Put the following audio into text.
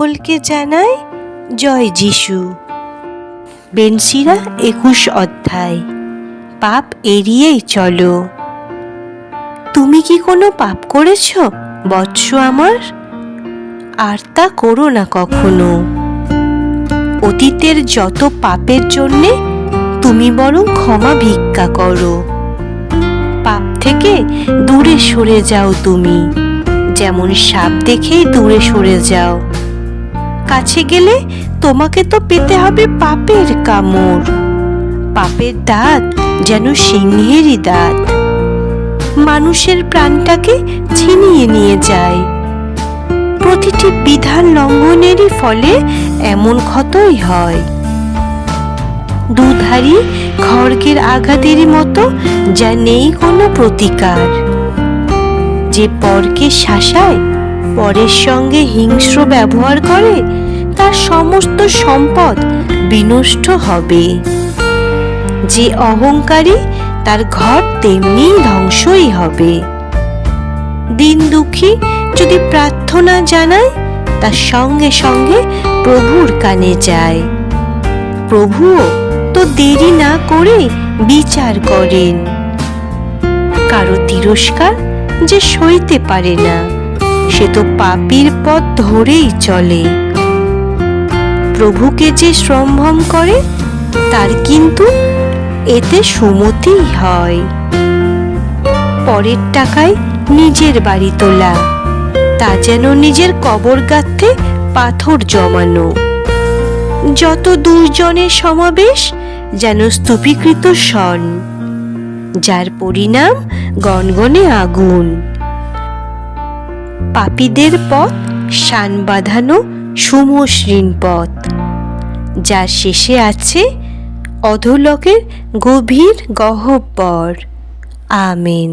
সকলকে জানাই জয় যিশু। বেনসিরা একুশ অধ্যায়। পাপ এড়িয়েই চলো। তুমি কি কোনো পাপ করেছ, বৎস আমার? আর তা করো না কখনো। অতীতের যত পাপের জন্যে তুমি বরং ক্ষমা ভিক্ষা করো। পাপ থেকে দূরে সরে যাও তুমি। যেমন সাপ দেখেই দূরে সরে যাও। কাছে গেলে তোমাকে তো পেতে হবে পাপের কামড়। পাপের দাঁত যেন সিংহেরই দাঁত। মানুষের প্রাণটাকে ছিনিয়ে নিয়ে যায়। প্রতিটি বিধান লঙ্ঘনেরই ফলে এমন ক্ষতই হয়। দুধারি খড়গের আঘাতেরই মতো যা নেই কোনো প্রতিকার। যে পরকে শাসায় পরের সঙ্গে হিংস্র ব্যবহার করে, তার সমস্ত সম্পদ বিনষ্ট হবে। যে অহংকারী তার ঘর তেমনি ধ্বংসই হবে। দিন দুঃখী যদি প্রার্থনা জানায়, তার সঙ্গে সঙ্গে প্রভুর কানে যায়। প্রভুও তো দেরি না করে বিচার করেন। কারও তিরস্কার যে সইতে পারে না। সে তো পাপির পথ ধরেই চলে। প্রভুকে যে শ্রমভম করে, তার কিন্তু এতে সুমতি হয়। পরের টাকায় নিজের বাড়ি তোলা, তা যেন নিজের কবর গাঁথতে পাথর জমানো। যত দুর্জনের সমাবেশ যেন স্তূপীকৃত সন যার পরিণাম গনগনে আগুন। পাপীদের পথ শান বাঁধানো সুমসৃণ পথ। যার শেষে আছে অধোলকের গভীর গহ্বর আমেন।